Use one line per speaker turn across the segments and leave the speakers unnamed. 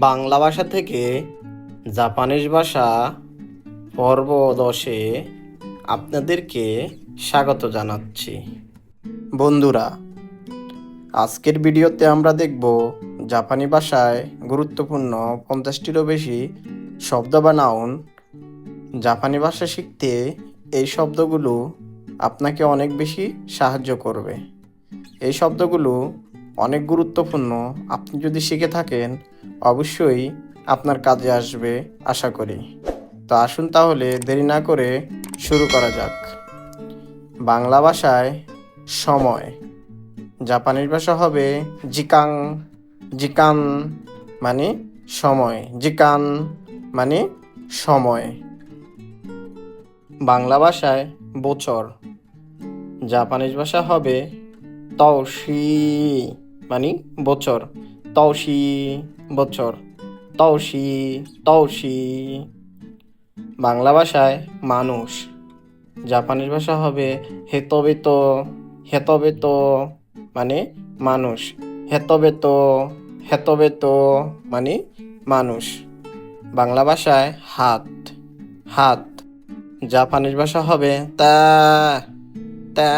বাংলা ভাষা থেকে জাপানিজ ভাষা পর্ব দশে আপনাদেরকে স্বাগত জানাচ্ছি। বন্ধুরা, আজকের ভিডিওতে আমরা দেখব জাপানি ভাষায় গুরুত্বপূর্ণ পঞ্চাশটিরও বেশি শব্দ বা নাউন জাপানি ভাষা শিখতে এই শব্দগুলো আপনাকে অনেক বেশি সাহায্য করবে। এই শব্দগুলো অনেক গুরুত্বপূর্ণ। আপনি যদি শিখে থাকেন, অবশ্যই আপনার কাজে আসবে, আশা করি। তো আসুন তাহলে দেরি না করে শুরু করা যাক। বাংলা ভাষায় সময়। জাপানিজ ভাষা হবে জিকাং। জিকান মানে সময়। জিকান মানে সময়। বাংলা ভাষায় বছর। জাপানিজ ভাষা হবে তৌশি মানে বছর। তৌশি বছর। তৌশি তৌশি বাংলা ভাষায় মানুষ। জাপানিজ ভাষা হবে হেতবেত হেতবেত মানে মানুষ। হেতবেত হেতবেত মানে মানুষ। বাংলা ভাষায় হাত হাত। জাপানিজ ভাষা হবে তা তা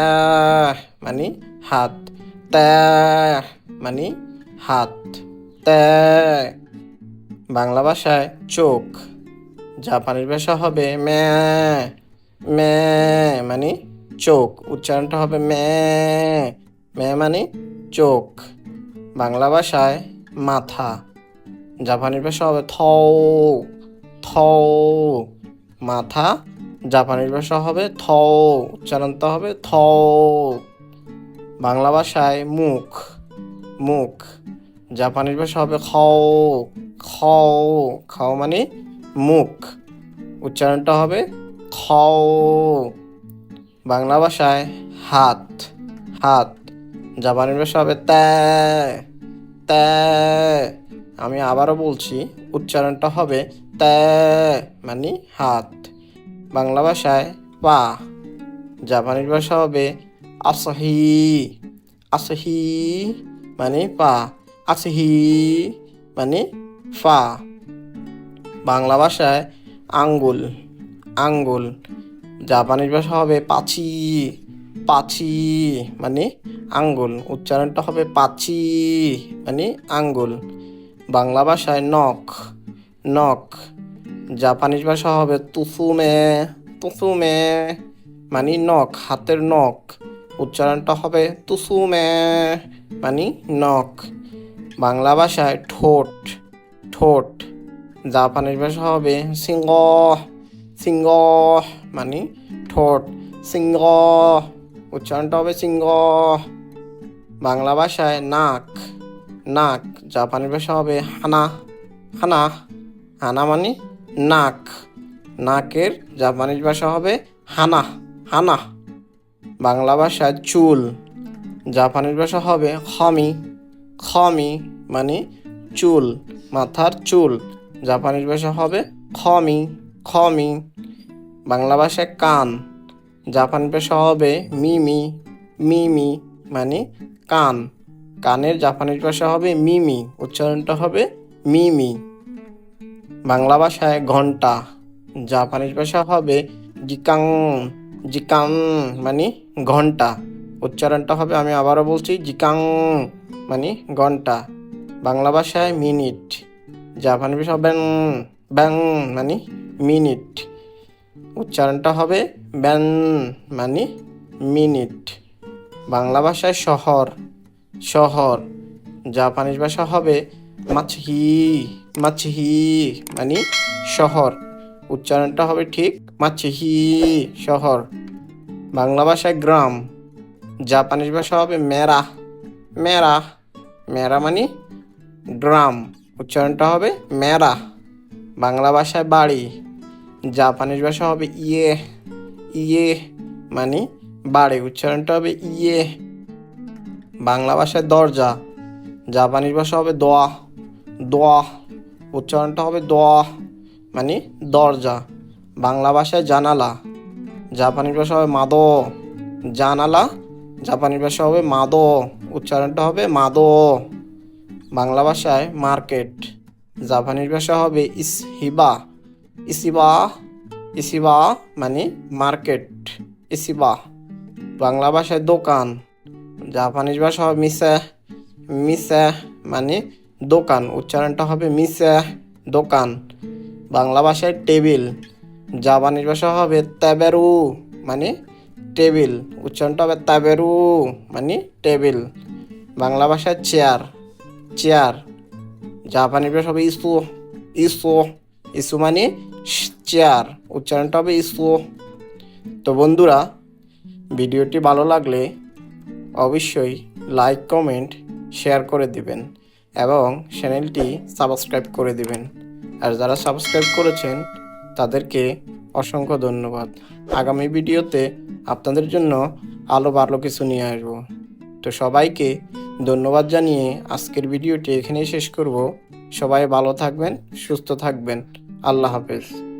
মানে হাত, তা। মানে হাত। তা বাংলা ভাষায় চোখ। জাপানিজ ভাষা হবে ম্যা। ম্যা মানে চোখ। উচ্চারণটা হবে ম্যা। ম্যা মানে চোখ। বাংলা ভাষায় মাথা। জাপানিজ ভাষা হবে থৌ থৌ মাথা। জাপানিজ ভাষা হবে থ উচ্চারণটা হবে থ বাংলা ভাষায় মুখ। মুখ। জাপানিজ ভাষা হবে খাও খাও খাও মানে মুখ। উচ্চারণটা হবে খাও। বাংলা ভাষায় হাত হাত। জাপানিজ ভাষা হবে ত্যা ত্যা। আমি আবারও বলছি, উচ্চারণটা হবে ত্যা মানে হাত। বাংলা ভাষায় পা জাপানিজ ভাষা হবে আসহি আসহি। মানে পা। আছে হি মানে ফা। বাংলা ভাষায় আঙ্গুল আঙ্গুল। জাপানিজ ভাষা হবে পাছি পাছি মানে আঙ্গুল। উচ্চারণটা হবে পাছি মানে আঙ্গুল। বাংলা ভাষায় নখ নখ। জাপানিজ ভাষা হবে তুসুমে তুসুমে মানে নখ, হাতের নখ। উচ্চারণটা হবে তুসুমে মানে নখ। বাংলা ভাষায় ঠোঁট ঠোঁট। জাপানিজ ভাষা হবে সিংহ সিংহ মানে ঠোঁট, সিংহ। উচ্চারণটা হবে সিংহ। বাংলা ভাষায় নাক নাক। জাপানি ভাষা হবে হানা হানা। হানা মানে নাক। নাকের জাপানিজ ভাষা হবে হানা হানা। বাংলা ভাষায় চুল। জাপানিজ ভাষা হবে খমি। খমি মানে চুল, মাথার চুল। জাপানিজ ভাষা হবে খমি খমি। বাংলা ভাষায় কান। জাপানি ভাষা হবে মিমি মিমি মানে কান। কানের জাপানিজ ভাষা হবে মিমি, উচ্চারণটা হবে মিমি। বাংলা ভাষায় ঘণ্টা। জাপানিজ ভাষা হবে জিকাং। জিকাং মানে ঘণ্টা। উচ্চারণটা হবে, আমি আবারও বলছি, জিকাং মানে ঘণ্টা। বাংলা ভাষায় মিনিট। জাপানি ভাষা ব্যাং ব্যাং মানে মিনিট। উচ্চারণটা হবে ব্যান মানে মিনিট। বাংলা ভাষায় শহর শহর। জাপানিজ ভাষা হবে মাছহি মাছহি মানে শহর। উচ্চারণটা হবে ঠিক মাছহি শহর। বাংলা ভাষায় গ্রাম। জাপানিজ ভাষা হবে মেরা। মেরা। মেরা মানে গ্রাম উচ্চারণটা হবে মেরা। বাংলা ভাষায় বাড়ি। জাপানিজ ভাষা হবে ইয়ে। ইয়ে মানে বাড়ি। উচ্চারণটা হবে ইয়ে। বাংলা ভাষায় দরজা। জাপানিজ ভাষা হবে দোয়া। দোয়া। উচ্চারণটা হবে দোয়া। মানে দরজা, বাংলা ভাষায় জানালা জাপানিজ ভাষা হবে মাদো, জানালা, জাপানি ভাষা হবে মাদো, উচ্চারণটা হবে মাদো, বাংলা ভাষায় মার্কেট জাপানিজ ভাষা হবে ইস হিবা ইসিবা ইসিবা মানে মার্কেট, ইসিবা, বাংলা ভাষায় দোকান জাপানিজ ভাষা হবে মিসে মিসে মানে দোকান, উচ্চারণটা হবে মিসে, দোকান বাংলা ভাষায় টেবিল জাপানিজ ভাষা হবে তাবেরু মানে টেবিল, উচ্চারণটা হবে তাবেরু মানে টেবিল। বাংলা ভাষায় চেয়ার চেয়ার জাপানি ভাষা হবে ইসু ইসু ইসু মানে চেয়ার, উচ্চারণটা হবে ইসু। তো বন্ধুরা, ভিডিওটি ভালো লাগলে অবশ্যই লাইক, কমেন্ট, শেয়ার করে দিবেন এবং চ্যানেলটি সাবস্ক্রাইব করে দিবেন। আর যারা সাবস্ক্রাইব করেছেন, তাদেরকে অসংখ্য ধন্যবাদ। আগামী ভিডিওতে আপনাদের জন্য আলো ভালো কিছু নিয়ে আসব। তো সবাইকে ধন্যবাদ জানিয়ে আজকের ভিডিওটি এখানেই শেষ করব। সবাই ভালো থাকবেন, সুস্থ থাকবেন। আল্লাহ হাফেজ।